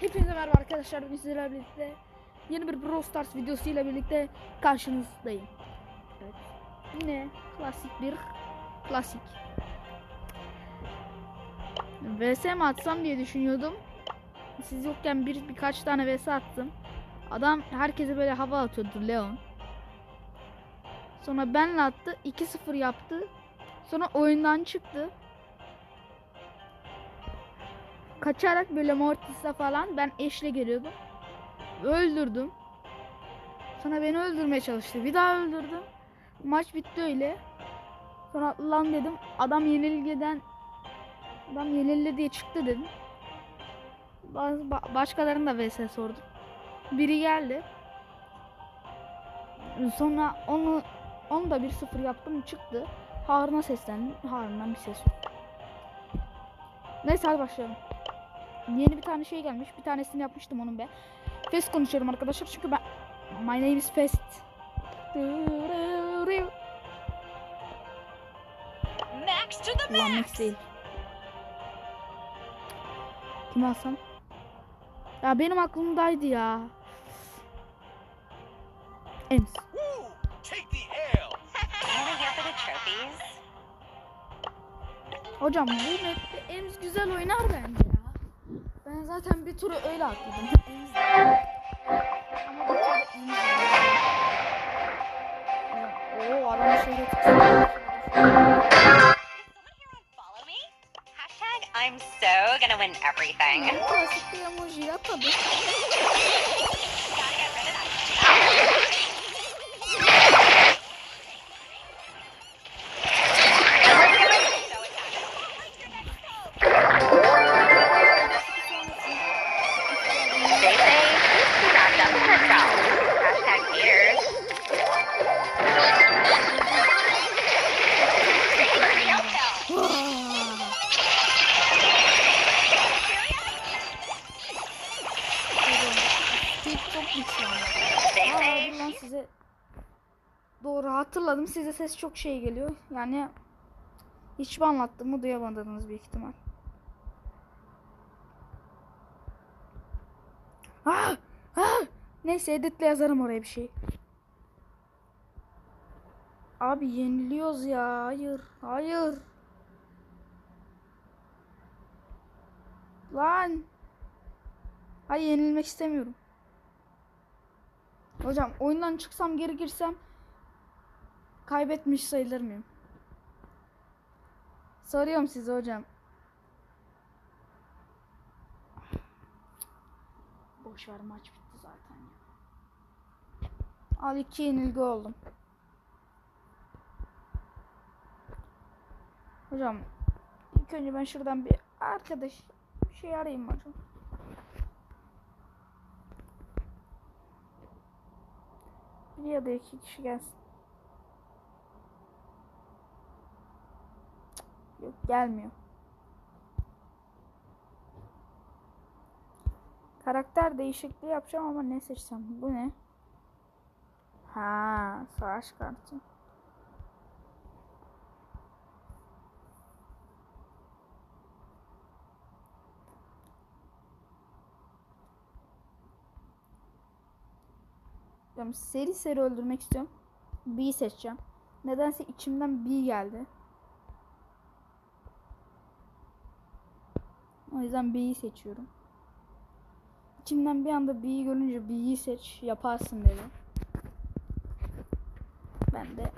Hepinize merhaba arkadaşlar. Bugün sizlerle birlikte yeni bir Brawl Stars videosuyla birlikte karşınızdayım. Evet. Yine klasik bir klasik. VS mi atsam diye düşünüyordum. Siz yokken bir birkaç tane VS attım. Adam herkese böyle hava atıyordu Leon. Sonra benle attı. 2-0 yaptı. Sonra oyundan çıktı. Kaçarak böyle Mortis'le falan ben eşle geliyordum. Öldürdüm. Sonra beni öldürmeye çalıştı. Bir daha öldürdüm. Maç bitti öyle. Sonra lan dedim adam yenilgiden adam yenildi diye çıktı dedim. Başkalarını da vs sordum. Biri geldi. Sonra onu onu da 1-0 yaptım çıktı. Harun'a seslendim. Harun'dan bir ses. Neyse hadi başlayalım. Yeni bir tane şey gelmiş. Bir tanesini yapmıştım onun be. Fest konuşuyorum arkadaşlar çünkü ben My name is Fest. Max to the Ulan max. Max değil. Kim alsam? Ya benim aklımdaydı ya. Ems. Hocam bu map'te Ems güzel oynar bence. Ben zaten bir turu öyle atladım. Ama bu turu Ems Oo adam şöyle tutuyor. Follow me. Hashtag I'm so gonna win everything. Bu Klasik bir emoji atadı. Ses çok şey geliyor. Yani hiçbir anlattığımı duyamadınız büyük ihtimal. Ah! Ah! Neyse editle yazarım oraya bir şey. Abi yeniliyoruz ya. Hayır. Hayır. Lan. Hayır yenilmek istemiyorum. Hocam oyundan çıksam geri girsem kaybetmiş sayılır mıyım? Soruyorum size hocam. Boş ver maç bitti zaten ya. Al iki yenilgi oldum. Hocam ilk önce ben şuradan bir arkadaş bir şey arayayım hocam. Bir ya da iki kişi gelsin. Yok gelmiyor. Karakter değişikliği yapacağım ama ne seçsem? Bu ne? Ha, savaş kartı. Seri seri öldürmek istiyorum. B'yi seçeceğim. Nedense içimden B geldi. O yüzden B'yi seçiyorum. İçimden bir anda B'yi görünce B'yi seç yaparsın dedi. Ben de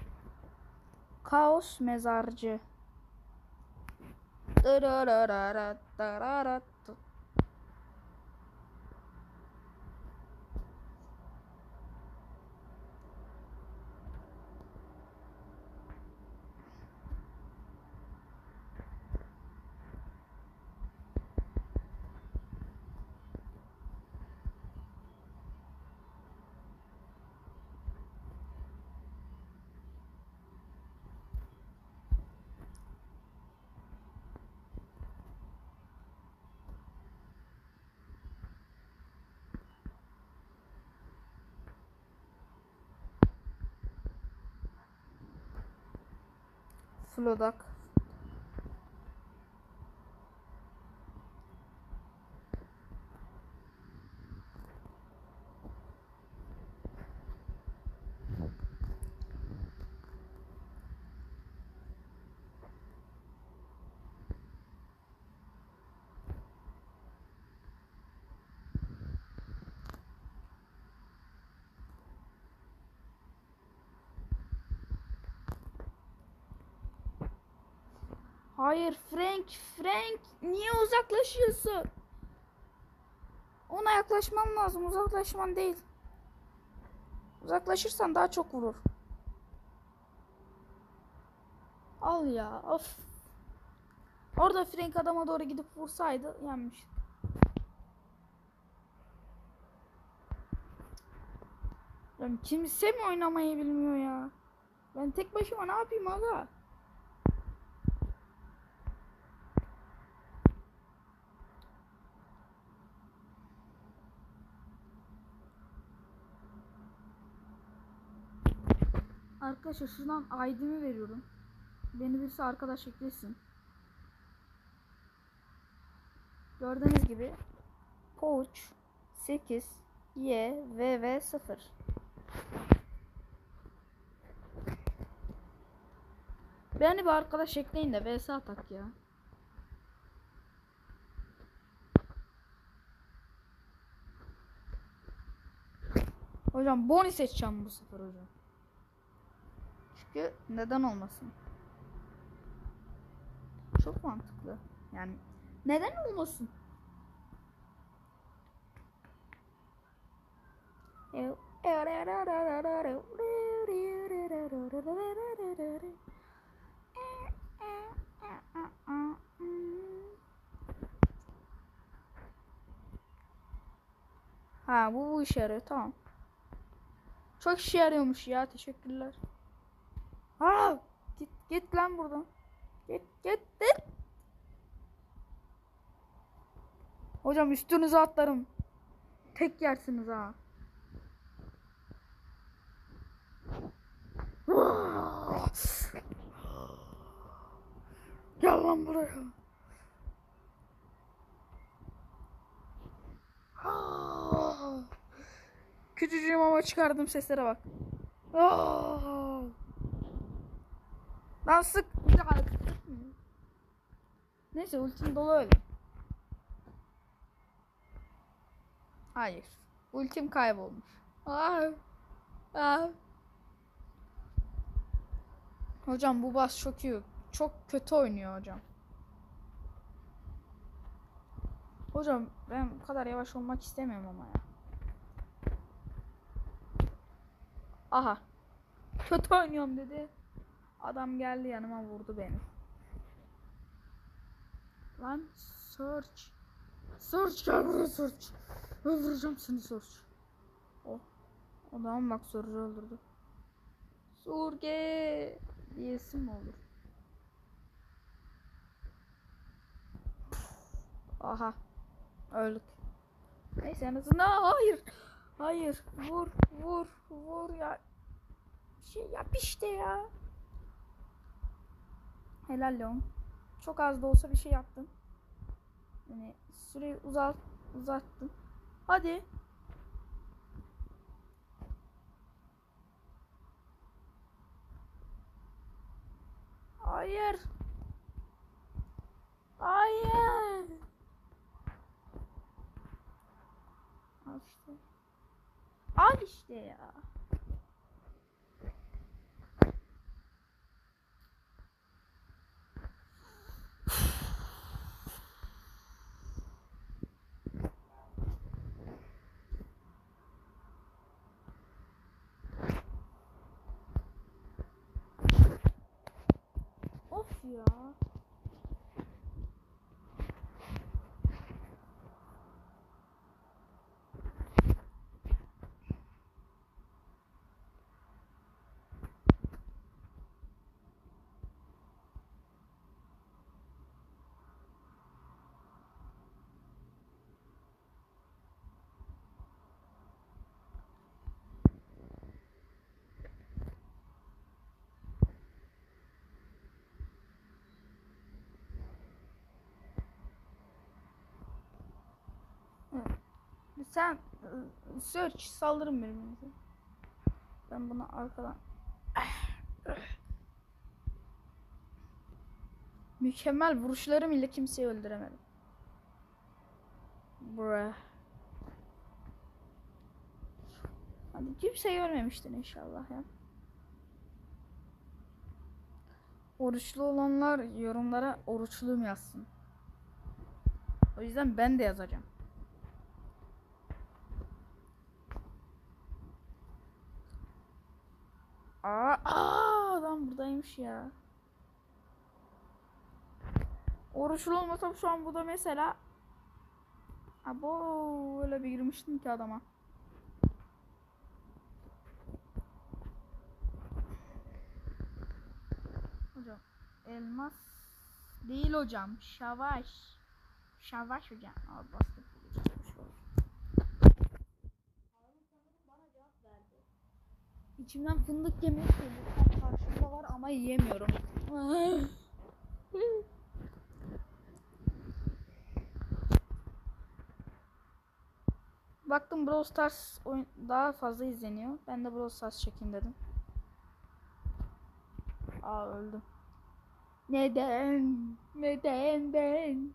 Kaos Mezarcı. Dırırırırı, Hayır Frank, Frank niye uzaklaşıyorsun? Ona yaklaşman lazım, uzaklaşman değil. Uzaklaşırsan daha çok vurur. Al ya, of. Orada Frank adama doğru gidip vursaydı yenmiş. Lan kimse mi oynamayı bilmiyor ya? Ben tek başıma ne yapayım aga? Arkadaşlar şuradan ID'mi veriyorum. Beni birisi arkadaş eklesin. Gördüğünüz gibi Pouch 8 Y VV 0 Beni bir arkadaş ekleyin de VS atak ya. Hocam Bonnie seçeceğim bu sefer hocam. Çünkü neden olmasın? Çok mantıklı. Yani neden olmasın? Ha bu bu işe yarıyor tamam. Çok işe yarıyormuş ya teşekkürler. Ha git git lan buradan. Git git git. Hocam üstünüze atlarım. Tek yersiniz ha. Gel lan buraya. Küçücüğüm ama çıkardım seslere bak. Lan sık. Bir daha. Neyse ultim dolu öyle. Hayır. Ultim kaybolmuş. Aa. Aa. Hocam bu bas çok iyi. Çok kötü oynuyor hocam. Hocam ben bu kadar yavaş olmak istemiyorum ama ya. Aha. Kötü oynuyorum dedi. Adam geldi yanıma vurdu beni. Lan search. Search gel buraya search. Öldüreceğim seni search. Oh. O zaman bak Surge'ı öldürdü. Surge diyesim mi olur? Aha. Öldük. Neyse en azından hayır. Hayır. Vur vur vur ya. Şey yap işte ya. Helal lan. Çok az da olsa bir şey yaptın. Yani süreyi uzat uzattın. Hadi. Hayır. Hayır. Al işte. Al işte ya. Of ya. Sen ıı, search saldırın birbirinize. Ben bunu arkadan Mükemmel vuruşlarım ile kimseyi öldüremedim. Bruh. Hadi kimse görmemiştin inşallah ya. Oruçlu olanlar yorumlara oruçluyum yazsın. O yüzden ben de yazacağım. Aa, aa adam buradaymış ya. Oruçlu olmasam şu an bu da mesela Abo öyle bir girmiştim ki adama. Hocam elmas değil hocam. Şavaş. Şavaş hocam. Aa, basket İçimden fındık yemek geliyor. Karşımda var ama yiyemiyorum. Baktım Brawl Stars oyun daha fazla izleniyor. Ben de Brawl Stars çekeyim dedim. Aa öldüm. Neden? Neden ben?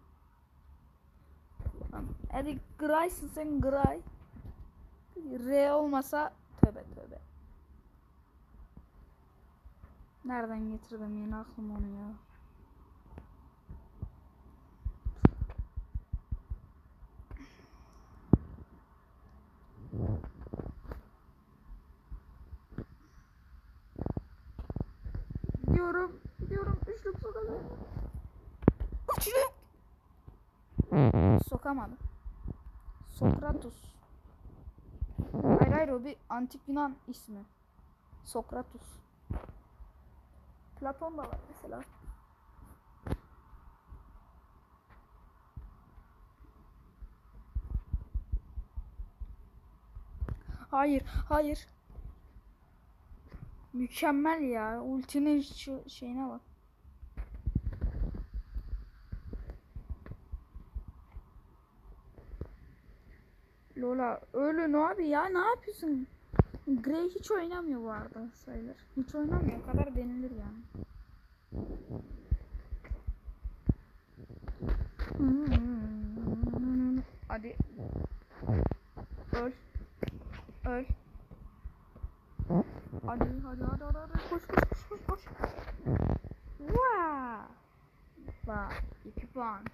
Hadi Gray'sın sen Gray. R olmasa tövbe tövbe. Nereden getirdim yine aklım onu ya. Gidiyorum. Gidiyorum. Üçlük sokacağım. Üçlük. Sokamadım. Sokratus. Hayır hayır o bir antik Yunan ismi. Sokratus. Platon da var mesela. Hayır, hayır. Mükemmel ya. Ultinin şu şeyine bak. Lola öyle ne abi ya ne yapıyorsun? Grey hiç oynamıyor bu arada sayılır. Hiç oynamıyor. O kadar denilir yani. Hadi. Öl. Öl. Hadi hadi hadi hadi, hadi. koş koş koş koş koş. Vaa. Bak iki puan.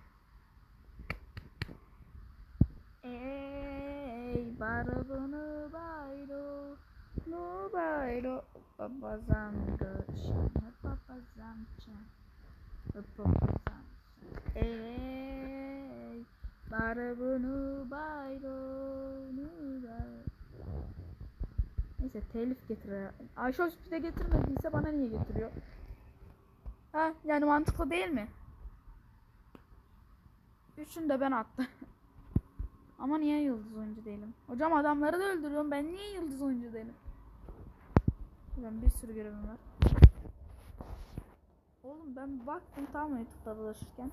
Ey barabını bayro no bayro babazam göçen babazam çen babazam Ey barabını bayro no bayro Neyse telif getiriyor. Ayşe Hospital'e getirmediyse bana niye getiriyor? Ha yani mantıklı değil mi? Üçünü de ben attım. Ama niye yıldız oyuncu değilim? Hocam adamları da öldürüyorum. Ben niye yıldız oyuncu değilim? Ben bir sürü görevim var. Oğlum ben baktım tam YouTube'da dolaşırken.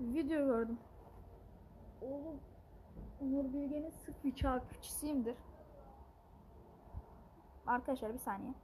Video gördüm. Oğlum Onur Bilge'nin sık bir takipçisiyimdir. Arkadaşlar bir saniye.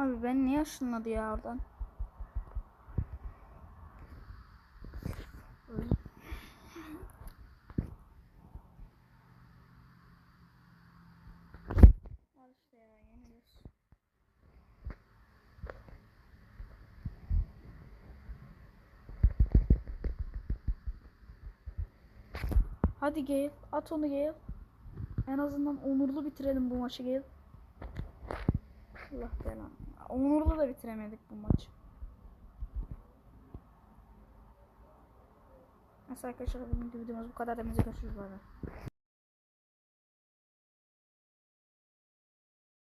Abi ben niye ışınladı ya oradan? Hadi Gale at onu Gale. En azından onurlu bitirelim bu maçı Gale. Allah belanı. Onur'da da bitiremedik bu maçı. Neyse arkadaşlar bugünkü videomuz bu kadar. Hepinize görüşürüz. Bay.